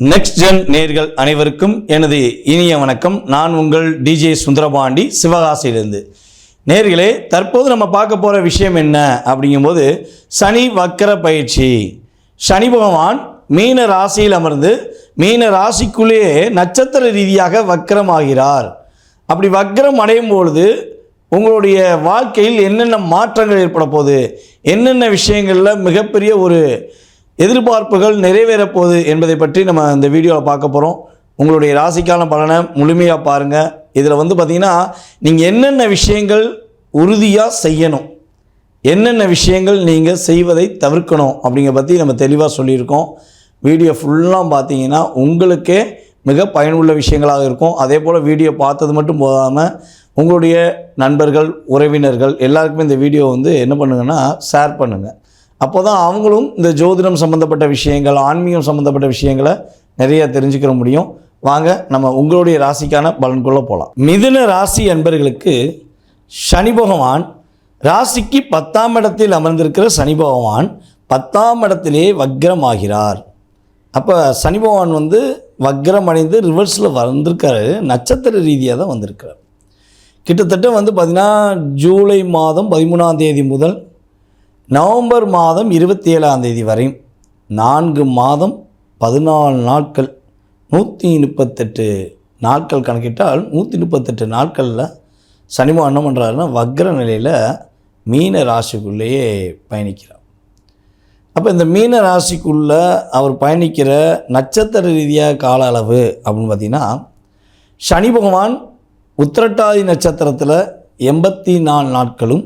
Next gen நேர்கள் அனைவருக்கும் எனது இனிய வணக்கம். நான் உங்கள் டிஜே சுந்தரபாண்டி சிவகாசியிலிருந்து. நேர்களே தற்போது நம்ம பார்க்க போகிற விஷயம் என்ன அப்படிங்கும்போது சனி வக்கர பயிற்சி. சனி பகவான் மீன ராசியில் அமர்ந்து மீன ராசிக்குள்ளேயே நட்சத்திர ரீதியாக வக்கரமாகிறார். அப்படி வக்கரம் அடையும் பொழுது உங்களுடைய வாழ்க்கையில் என்னென்ன மாற்றங்கள் ஏற்பட போகுது? என்னென்ன விஷயங்களில் மிகப்பெரிய ஒரு எதிர்பார்ப்புகள் நிறைவேறப் போகுது என்பதை பற்றி நம்ம இந்த வீடியோவில் பார்க்க போகிறோம் உங்களுடைய ராசிக்கான பலனை முழுமையாக பாருங்கள் இதில் வந்து பார்த்திங்கன்னா நீங்கள் என்னென்ன விஷயங்கள் உறுதியாக செய்யணும்? என்னென்ன விஷயங்கள் நீங்கள் செய்வதை தவிர்க்கணும்? அப்படிங்கிற பற்றி நம்ம தெளிவாக சொல்லியிருக்கோம். வீடியோ ஃபுல்லாக பார்த்தீங்கன்னா உங்களுக்கே மிக பயனுள்ள விஷயங்களாக இருக்கும். அதே போல் வீடியோ பார்த்தது மட்டும் போகாமல் உங்களுடைய நண்பர்கள் உறவினர்கள் எல்லாருக்குமே இந்த வீடியோ வந்து என்ன பண்ணுங்கன்னா ஷேர் பண்ணுங்கள் அப்போ தான் அவங்களும் இந்த ஜோதிடம் சம்மந்தப்பட்ட விஷயங்கள் ஆன்மீகம் சம்மந்தப்பட்ட விஷயங்களை நிறைய தெரிஞ்சுக்கிற முடியும். வாங்க நம்ம உங்களுடைய ராசிக்கான பலன்குள்ளே போகலாம் மிதுன ராசி என்பர்களுக்கு சனி பகவான் ராசிக்கு பத்தாம் இடத்தில் அமர்ந்திருக்கிற சனி பகவான் பத்தாம் இடத்திலே வக்ரமாகிறார். அப்போ சனி பகவான் வந்து வக்ரம் அடைந்து ரிவர்ஸில் வந்திருக்காரு. நட்சத்திர ரீதியாக தான் வந்திருக்கிறார். கிட்டத்தட்ட வந்து பார்த்திங்கன்னா ஜூலை மாதம் பதிமூணாம் தேதி முதல் நவம்பர் மாதம் இருபத்தி ஏழாம் தேதி வரை நான்கு மாதம் பதினாலு நாட்கள் நூற்றி முப்பத்தெட்டு நாட்கள் கணக்கிட்டால் நூற்றி முப்பத்தெட்டு நாட்களில் சனிமா என்ன பண்ணுறாருன்னா வக்ர நிலையில் மீன ராசிக்குள்ளேயே பயணிக்கிறார். அப்போ இந்த மீன ராசிக்குள்ளே அவர் பயணிக்கிற நட்சத்திர ரீதியாக கால அளவு அப்படின்னு பார்த்திங்கன்னா சனி பகவான் உத்திரட்டாதி நட்சத்திரத்தில் எண்பத்தி நாலு நாட்களும்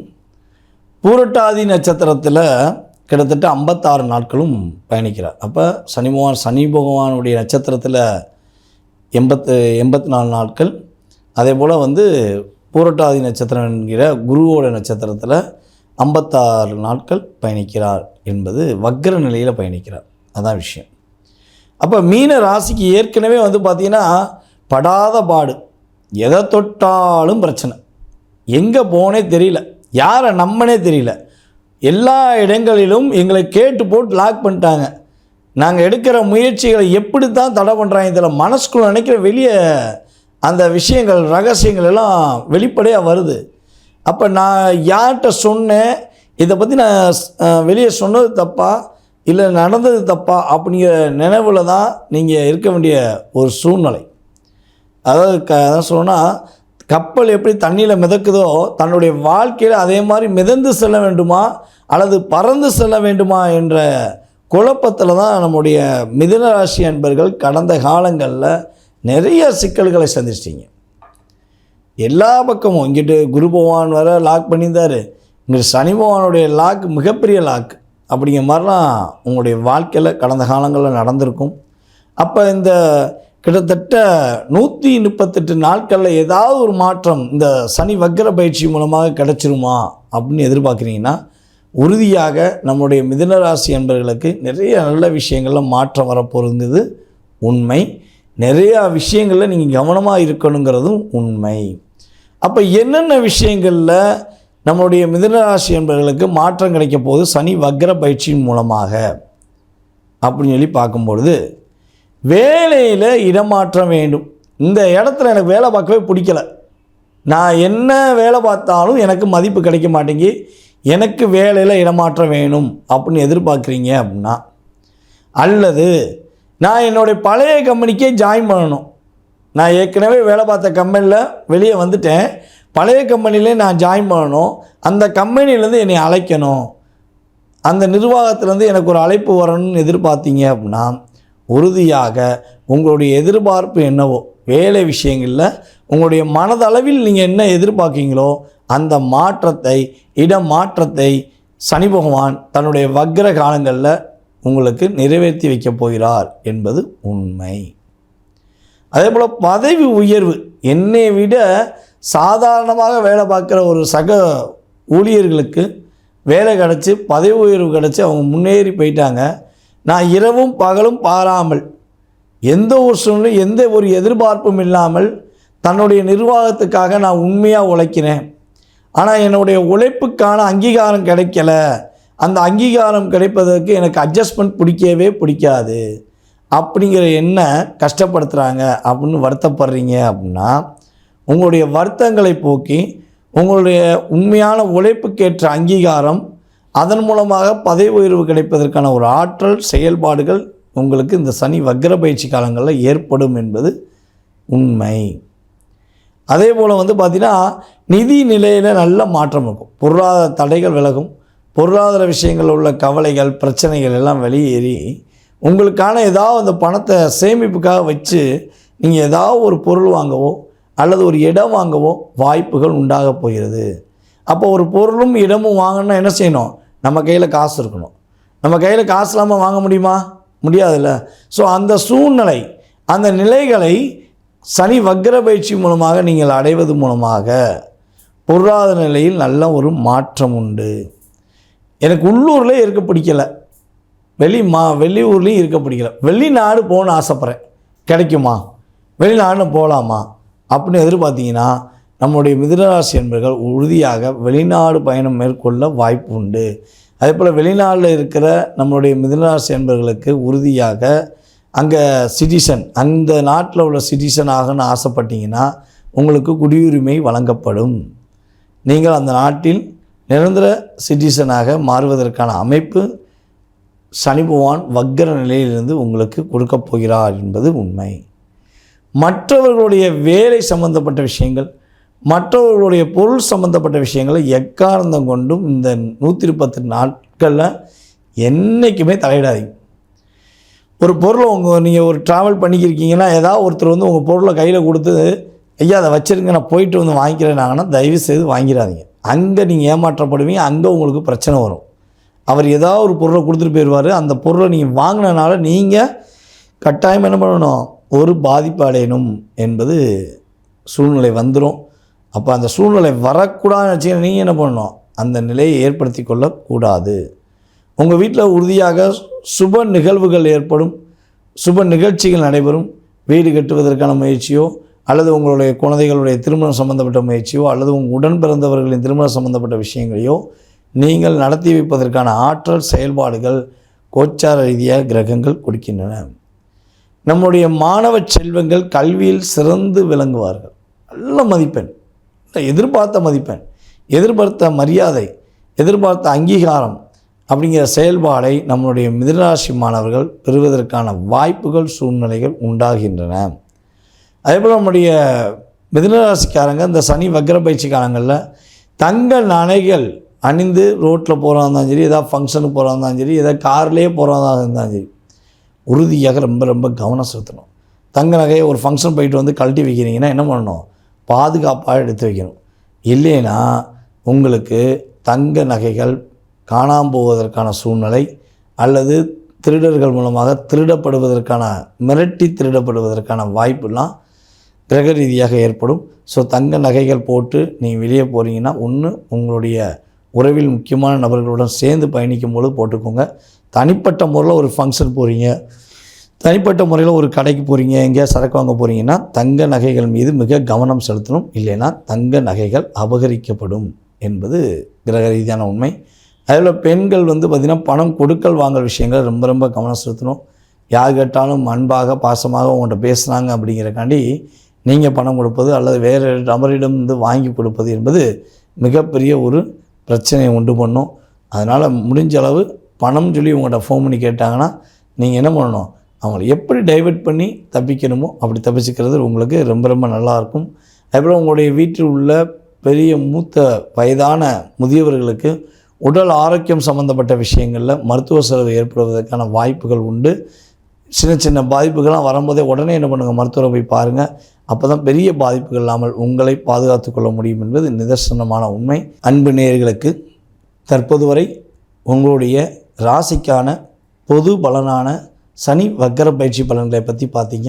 பூரட்டாதி நட்சத்திரத்தில் கிட்டத்தட்ட ஐம்பத்தாறு நாட்களும் பயணிக்கிறார். அப்போ சனி பகவான் சனி பகவானுடைய நட்சத்திரத்தில் எண்பத்து எண்பத்தி நாலு நாட்கள். அதே போல் வந்து பூரட்டாதி நட்சத்திரம் என்கிற குருவோட நட்சத்திரத்தில் ஐம்பத்தாறு நாட்கள் பயணிக்கிறார் என்பது வக்ர நிலையில் பயணிக்கிறார். அதான் விஷயம். அப்போ மீன ராசிக்கு ஏற்கனவே வந்து பார்த்திங்கன்னா படாத பாடு. எதை தொட்டாலும் பிரச்சனை. எங்கே போனே தெரியல. யாரை நம்மனே தெரியல. எல்லா இடங்களிலும் எங்களை கேட்டு போட்டு லாக் பண்ணிட்டாங்க. நாங்கள் எடுக்கிற முயற்சிகளை எப்படி தான் தடை பண்ணுறாங்க இதில் மனசுக்குள்ள நினைக்கிற வெளியே அந்த விஷயங்கள் ரகசியங்கள் எல்லாம் வெளிப்படையாக வருது. அப்போ நான் யார்கிட்ட சொன்னேன்? இதை பற்றி நான் வெளியே சொன்னது தப்பா? இல்லை நடந்தது தப்பா? அப்படிங்கிற நினைவில் தான் நீங்கள் இருக்க வேண்டிய ஒரு சூழ்நிலை. அதாவது க அதான் சொன்னால் கப்பல் எப்படி தண்ணியில் மிதக்குதோ தன்னுடைய வாழ்க்கையில் அதே மாதிரி மிதந்து செல்ல வேண்டுமா அல்லது பறந்து செல்ல வேண்டுமா என்ற குழப்பத்தில் தான் நம்முடைய மிதுன ராசி அன்பர்கள் கடந்த காலங்களில் நிறைய சிக்கல்களை சந்திச்சிட்டிங்க. எல்லா பக்கமும் இங்கிட்டு குரு பகவான் வர லாக் பண்ணியிருந்தார். இங்கிட்டு சனி பகவானுடைய லாக் மிகப்பெரிய லாக் அப்படிங்கிற மாதிரிலாம் உங்களுடைய வாழ்க்கையில் கடந்த காலங்களில் நடந்திருக்கும். அப்போ இந்த கிட்டத்தட்ட நூற்றி முப்பத்தெட்டு நாட்களில் ஏதாவது ஒரு மாற்றம் இந்த சனி வக்கர பயிற்சி மூலமாக கிடைச்சிருமா அப்படின்னு எதிர்பார்க்குறீங்கன்னா உறுதியாக நம்முடைய மிதுன என்பர்களுக்கு நிறைய நல்ல விஷயங்களில் மாற்றம் வரப்போகுங்கிறது உண்மை. நிறையா விஷயங்களில் நீங்கள் கவனமாக இருக்கணுங்கிறதும் உண்மை. அப்போ என்னென்ன விஷயங்களில் நம்முடைய மிதுனராசி என்பவர்களுக்கு மாற்றம் கிடைக்க போது சனி வக்ர பயிற்சியின் மூலமாக? அப்படின்னு சொல்லி பார்க்கும்பொழுது வேலையில் இடமாற்றம் வேண்டும். இந்த இடத்துல எனக்கு வேலை பார்க்கவே பிடிக்கல. நான் என்ன வேலை பார்த்தாலும் எனக்கு மதிப்பு கிடைக்க மாட்டேங்கி எனக்கு வேலையில் இடமாற்றம் வேணும் அப்படின்னு எதிர்பார்க்குறீங்க அப்படின்னா அல்லது நான் என்னுடைய பழைய கம்பெனிக்கே ஜாயின் பண்ணணும். நான் ஏற்கனவே வேலை பார்த்த கம்பெனியில் வெளியே வந்துட்டேன். பழைய கம்பெனிலே நான் ஜாயின் பண்ணணும். அந்த கம்பெனிலேருந்து என்னை அழைக்கணும். அந்த நிர்வாகத்திலேருந்து எனக்கு ஒரு அழைப்பு வரணும்னு எதிர்பார்த்தீங்க அப்படின்னா உறுதியாக உங்களுடைய எதிர்பார்ப்பு என்னவோ வேலை விஷயங்களில் உங்களுடைய மனதளவில் நீங்கள் என்ன எதிர்பார்க்கீங்களோ அந்த மாற்றத்தை இடமாற்றத்தை சனி பகவான் தன்னுடைய வக்ர காலங்களில் உங்களுக்கு நிறைவேற்றி வைக்கப் போகிறார் என்பது உண்மை. அதே போல் பதவி உயர்வு என்னை விட சாதாரணமாக வேலை பார்க்குற ஒரு சக ஊழியர்களுக்கு வேலை கிடச்சி பதவி உயர்வு கிடச்சி அவங்க முன்னேறி போயிட்டாங்க. நான் இரவும் பகலும் பாராமல் எந்த ஒரு சூழ்நிலை எந்த ஒரு எதிர்பார்ப்பும் இல்லாமல் தன்னுடைய நிர்வாகத்துக்காக நான் உண்மையாக உழைக்கிறேன். ஆனால் என்னுடைய உழைப்புக்கான அங்கீகாரம் கிடைக்கல. அந்த அங்கீகாரம் கிடைப்பதற்கு எனக்கு அட்ஜஸ்ட்மெண்ட் பிடிக்கவே பிடிக்காது. அப்படிங்கிற என்ன கஷ்டப்படுத்துகிறாங்க அப்படின்னு வருத்தப்படுறீங்க அப்படின்னா உங்களுடைய வருத்தங்களை போக்கி உங்களுடைய உண்மையான உழைப்புக்கேற்ற அங்கீகாரம் அதன் மூலமாக பதவி உயர்வு கிடைப்பதற்கான ஒரு ஆற்றல் செயல்பாடுகள் உங்களுக்கு இந்த சனி வக்ர பயிற்சி காலங்களில் ஏற்படும் என்பது உண்மை. அதே போல் வந்து பார்த்திங்கன்னா நிதி நிலையில் நல்ல மாற்றம் இருக்கும். பொருளாதார தடைகள் விலகும். பொருளாதார விஷயங்களில் உள்ள கவலைகள் பிரச்சனைகள் எல்லாம் வெளியேறி உங்களுக்கான ஏதாவது அந்த பணத்தை சேமிப்புக்காக வச்சு நீங்கள் ஏதாவது ஒரு பொருள் வாங்கவோ அல்லது ஒரு இடம் வாங்கவோ வாய்ப்புகள் உண்டாக போகிறது. அப்போ ஒரு பொருளும் இடமும் வாங்கணும்னா என்ன செய்யணும்? நம்ம கையில் காசு இருக்கணும். நம்ம கையில் காசு இல்லாமல் வாங்க முடியுமா? முடியாதுல்ல. ஸோ அந்த சூழ்நிலை அந்த நிலைகளை சனி வக்ர பயிற்சி மூலமாக நீங்கள் அடைவது மூலமாக பொருளாதார நிலையில் நல்ல ஒரு மாற்றம் உண்டு. எனக்கு உள்ளூரில் இருக்க பிடிக்கல. வெளி மா வெளியூர்லேயும் இருக்க பிடிக்கல. வெளிநாடு போகணும்னு ஆசைப்பட்றேன். கிடைக்குமா? வெளிநாடுன்னு போகலாமா? அப்படின்னு எதிர்பார்த்தீங்கன்னா நம்முடைய மிதுனராசி என்பர்கள் உறுதியாக வெளிநாடு பயணம் மேற்கொள்ள வாய்ப்பு உண்டு. அதே போல் வெளிநாட்டில் இருக்கிற நம்மளுடைய மிதுனராசி என்பர்களுக்கு உறுதியாக அங்கே சிட்டிசன் அந்த நாட்டில் உள்ள சிட்டிசன் ஆகணும்னு ஆசைப்பட்டீங்கன்னா உங்களுக்கு குடியுரிமை வழங்கப்படும். நீங்கள் அந்த நாட்டில் நிரந்தர சிட்டிசனாக மாறுவதற்கான அமைப்பு சனி பகவான் வக்கர நிலையிலிருந்து உங்களுக்கு கொடுக்கப் போகிறார் என்பது உண்மை. மற்றவர்களுடைய வேலை சம்பந்தப்பட்ட விஷயங்கள் மற்றவர்களுடைய பொருள் சம்பந்தப்பட்ட விஷயங்களை எக்காரணம் கொண்டும் இந்த நூற்றி முப்பத்தி நாட்களில் என்றைக்குமே தலையிடாதீங்க. ஒரு பொருளை உங்கள் நீங்கள் ஒரு ட்ராவல் பண்ணிக்கிருக்கீங்கன்னா ஏதாவது ஒருத்தர் வந்து உங்கள் பொருளை கையில் கொடுத்து ஐயா அதை வச்சுருங்க நான் போயிட்டு வந்து வாங்கிக்கிறேனாங்கன்னா தயவு செய்து வாங்கிடாதீங்க. அங்கே நீங்கள் ஏமாற்றப்படுவீங்க அங்கே உங்களுக்கு பிரச்சனை வரும். அவர் ஏதாவது ஒரு பொருளை கொடுத்துட்டு போயிடுவார் அந்த பொருளை நீங்கள் வாங்கினனால நீங்கள் கட்டாயம் என்ன பண்ணணும்? ஒரு பாதிப்பு அடையணும். என்பது சூழ்நிலை வந்துடும் அப்போ அந்த சூழ்நிலை வரக்கூடாதுன்னு வச்சுக்க நீங்கள் என்ன பண்ணணும்? அந்த நிலையை ஏற்படுத்தி கொள்ளக்கூடாது உங்கள் வீட்டில் உறுதியாக சுப நிகழ்வுகள் ஏற்படும். சுப நிகழ்ச்சிகள் நடைபெறும். வீடு கட்டுவதற்கான முயற்சியோ அல்லது உங்களுடைய குழந்தைகளுடைய திருமணம் சம்பந்தப்பட்ட முயற்சியோ அல்லது உங்கள் உடன் பிறந்தவர்களின் திருமணம் சம்பந்தப்பட்ட விஷயங்களையோ நீங்கள் நடத்தி வைப்பதற்கான ஆற்றல் செயல்பாடுகள் கோச்சார ரீதியாக கிரகங்கள் கொடுக்கின்றன. நம்முடைய மாணவ செல்வங்கள் கல்வியில் சிறந்து விளங்குவார்கள். நல்ல மதிப்பெண். எதிர்பார்த்த மதிப்பெண் எதிர்பார்த்த மரியாதை எதிர்பார்த்த அங்கீகாரம் அப்படிங்கிற செயல்பாடை நம்மளுடைய மிதராசி மாணவர்கள் பெறுவதற்கான வாய்ப்புகள் சூழ்நிலைகள் உண்டாகின்றன. அதேபோல் நம்முடைய மிதனராசிக்காரங்க இந்த சனி வக்ர பயிற்சி காலங்களில் தங்க நகைகள் அணிந்து ரோட்டில் போகிறதா இருந்தாலும் சரி ஏதாவது ஃபங்க்ஷனுக்கு போகிறதா இருந்தாலும் சரி ஏதாவது கார்லேயே போகிறதா இருந்தாலும் சரி உறுதியாக ரொம்ப ரொம்ப கவனம் செலுத்தணும். தங்க நகையை ஒரு ஃபங்க்ஷன் போயிட்டு வந்து கழட்டி வைக்கிறீங்கன்னா என்ன பண்ணணும்? பாதுகாப்பாக எடுத்து வைக்கணும். இல்லைன்னா உங்களுக்கு தங்க நகைகள் காணாமல் போவதற்கான சூழ்நிலை அல்லது திருடர்கள் மூலமாக திருடப்படுவதற்கான மிரட்டி திருடப்படுவதற்கான வாய்ப்புலாம் கிரக ரீதியாக ஏற்படும். ஸோ தங்க நகைகள் போட்டு நீங்கள் வெளியே போகிறீங்கன்னா ஒன்று உங்களுடைய உறவில் முக்கியமான நபர்களுடன் சேர்ந்து பயணிக்கும் போது போட்டுக்கோங்க. தனிப்பட்ட முறையில் ஒரு ஃபங்க்ஷன் போகிறீங்க தனிப்பட்ட முறையில் ஒரு கடைக்கு போகிறீங்க எங்கேயா சரக்கு வாங்க போகிறீங்கன்னா தங்க நகைகள் மீது மிக கவனம் செலுத்தணும். இல்லைன்னா தங்க நகைகள் அபகரிக்கப்படும் என்பது கிரக ரீதியான உண்மை. அதில் பெண்கள் வந்து பார்த்திங்கன்னா பணம் கொடுக்கல் வாங்கல் விஷயங்கள் ரொம்ப ரொம்ப கவனம் செலுத்தணும். யார் கேட்டாலும் அன்பாக பாசமாக உங்கள்கிட்ட பேசுனாங்க அப்படிங்கிறக்காண்டி நீங்கள் பணம் கொடுப்பது அல்லது வேறு நபரிடம் வந்து வாங்கி கொடுப்பது என்பது மிகப்பெரிய ஒரு பிரச்சனையை உண்டு பண்ணும். அதனால் முடிஞ்ச அளவு பணம் சொல்லி உங்கள்கிட்ட ஃபோன் பண்ணி கேட்டாங்கன்னா நீங்கள் என்ன பண்ணணும்? அவங்கள எப்படி டைவர்ட் பண்ணி தப்பிக்கணுமோ அப்படி தப்பிச்சுக்கிறது உங்களுக்கு ரொம்ப ரொம்ப நல்லாயிருக்கும். அதுபோல் உங்களுடைய வீட்டில் உள்ள பெரிய மூத்த வயதான முதியவர்களுக்கு உடல் ஆரோக்கியம் சம்மந்தப்பட்ட விஷயங்களில் மருத்துவ செலவு ஏற்படுவதற்கான வாய்ப்புகள் உண்டு. சின்ன சின்ன பாதிப்புகள்லாம் வரும்போதே உடனே என்ன பண்ணுங்கள் மருத்துவரை போய் பாருங்கள் அப்போ தான் பெரிய பாதிப்புகள் இல்லாமல் உங்களை பாதுகாத்து கொள்ள முடியும் என்பது நிதர்சனமான உண்மை. அன்பு நேர்களுக்கு தற்போது வரை உங்களுடைய ராசிக்கான பொது பலனான சனி வக்கர பயிற்சி பலன்களை பற்றி பார்த்தீங்க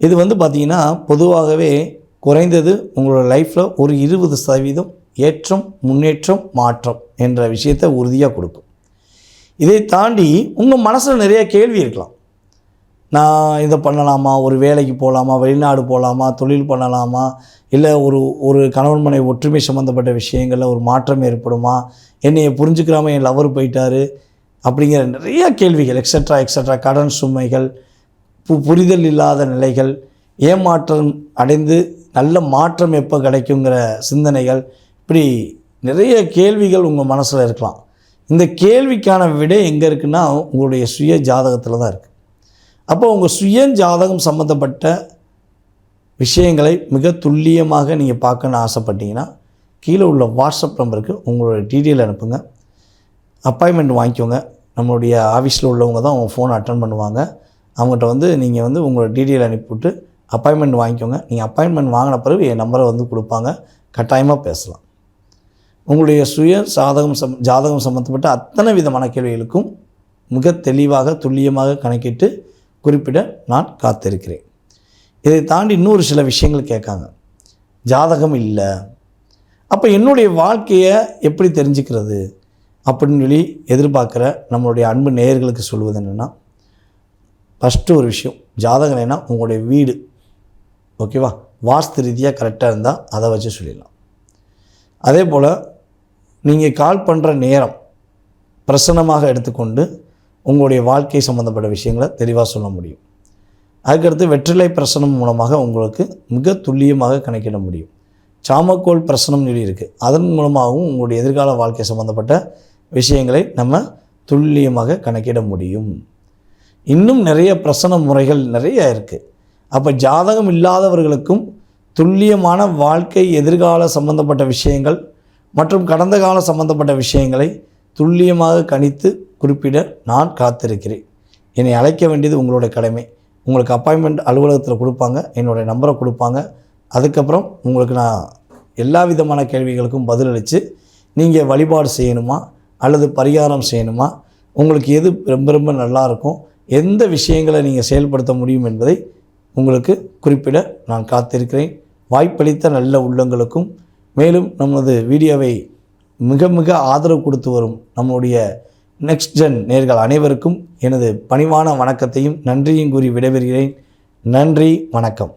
இது வந்து பார்த்திங்கன்னா பொதுவாகவே குறைந்தது உங்களோட லைஃப்பில் ஒரு இருபது சதவீதம் ஏற்றம் முன்னேற்றம் மாற்றம் என்ற விஷயத்தை உறுதியாக கொடுக்கும். இதை தாண்டி உங்கள் மனசில் நிறைய கேள்வி இருக்கலாம். நான் இதை பண்ணலாமா? ஒரு வேலைக்கு போகலாமா வெளிநாடு போகலாமா தொழில் பண்ணலாமா? இல்லை ஒரு ஒரு கணவன் மனை ஒற்றுமை சம்மந்தப்பட்ட விஷயங்களில் ஒரு மாற்றம் ஏற்படுமா? என்னையை புரிஞ்சுக்கிறாமல் என் லவர் போயிட்டாரு. அப்படிங்கிற நிறைய கேள்விகள் எக்ஸட்ரா எக்ஸட்ரா கடன் சுமைகள் பு- புரிதல் இல்லாத நிலைகள் ஏமாற்றம் அடைந்து நல்ல மாற்றம் எப்போ கிடைக்குங்கிற சிந்தனைகள் இப்படி நிறைய கேள்விகள் உங்கள் மனசில் இருக்கலாம். இந்த கேள்விக்கான விடை எங்கே இருக்குன்னா உங்களுடைய சுய ஜாதகத்தில் தான் இருக்குது அப்போ உங்கள் சுய ஜாதகம் சம்மந்தப்பட்ட விஷயங்களை மிக துல்லியமாக நீங்கள் பார்க்கணுன்னு ஆசைப்பட்டீங்கன்னா கீழே உள்ள வாட்ஸ்அப் நம்பருக்கு உங்களோட டீட்டெயில் அனுப்புங்க. அப்பாயின்மெண்ட் வாங்கிக்கோங்க. நம்மளுடைய ஆஃபீஸில் உள்ளவங்க தான் உங்கள் ஃபோன் அட்டன் பண்ணுவாங்க. அவங்ககிட்ட வந்து நீங்கள் வந்து உங்களோட டீட்டெயில் அனுப்பிவிட்டு அப்பாயின்மெண்ட் வாங்கிக்கோங்க. நீங்கள் அப்பாயின்மெண்ட் வாங்கின பிறகு என் நம்பரை வந்து கொடுப்பாங்க. கட்டாயமாக பேசலாம். உங்களுடைய சுய சாதகம் சம் ஜாதகம் சம்மந்தப்பட்ட அத்தனை விதமான கேள்விகளுக்கும் மிக தெளிவாக துல்லியமாக கணக்கிட்டு குறிப்பிட நான் காத்திருக்கிறேன். இதை தாண்டி இன்னொரு சில விஷயங்கள் கேட்காங்க. ஜாதகம் இல்லை. அப்போ என்னுடைய வாழ்க்கையை எப்படி தெரிஞ்சுக்கிறது? அப்படின்னு சொல்லி எதிர்பார்க்குற நம்மளுடைய அன்பு நேயர்களுக்கு சொல்வது என்னென்னா ஃபஸ்ட்டு ஒரு விஷயம் ஜாதகம் உங்களுடைய வீடு ஓகேவா வாஸ்து ரீதியாக கரெக்டாக இருந்தால் அதை வச்சு சொல்லிடலாம். அதே போல் நீங்கள் கால் பண்ணுற நேரம் பிரசன்னமாக எடுத்துக்கொண்டு உங்களுடைய வாழ்க்கை சம்மந்தப்பட்ட விஷயங்களை தெளிவாக சொல்ல முடியும். அதுக்கடுத்து வெற்றிலை பிரசனம் மூலமாக உங்களுக்கு மிக துல்லியமாக கணக்கிட முடியும். சாமக்கோல் பிரசனம் சொல்லி இருக்குது அதன் மூலமாகவும் உங்களுடைய எதிர்கால வாழ்க்கை சம்மந்தப்பட்ட விஷயங்களை நம்ம துல்லியமாக கணக்கிட முடியும். இன்னும் நிறைய பிரசன முறைகள் நிறைய இருக்குது அப்போ ஜாதகம் இல்லாதவர்களுக்கும் துல்லியமான வாழ்க்கை எதிர்கால சம்பந்தப்பட்ட விஷயங்கள் மற்றும் கடந்த கால சம்பந்தப்பட்ட விஷயங்களை துல்லியமாக கணித்து குறிப்பிட நான் காத்திருக்கிறேன். என்னை அழைக்க வேண்டியது உங்களுடைய கடமை. உங்களுக்கு அப்பாயின்மெண்ட் அலுவலகத்தில் கொடுப்பாங்க. என்னுடைய நம்பரை கொடுப்பாங்க. அதுக்கப்புறம் உங்களுக்கு நான் எல்லா விதமான கேள்விகளுக்கும் பதிலளித்து நீங்கள் வழிபாடு செய்யணுமா? அல்லது பரிகாரம் செய்யணுமா? உங்களுக்கு எது ரொம்ப ரொம்ப நல்லா இருக்கும்? எந்த விஷயங்களை நீங்கள் செயல்படுத்த முடியும் என்பதை உங்களுக்கு குறிப்பிட நான் காத்திருக்கிறேன். வாய்ப்பளித்த நல்ல உள்ளங்களுக்கும் மேலும் நமது வீடியோவை மிக மிக ஆதரவு கொடுத்து வரும் நம்முடைய நெக்ஸ்ட் ஜென் நேர்கள் அனைவருக்கும் எனது பணிவான வணக்கத்தையும் நன்றியும் கூறி விடைபெறுகிறேன். நன்றி வணக்கம்.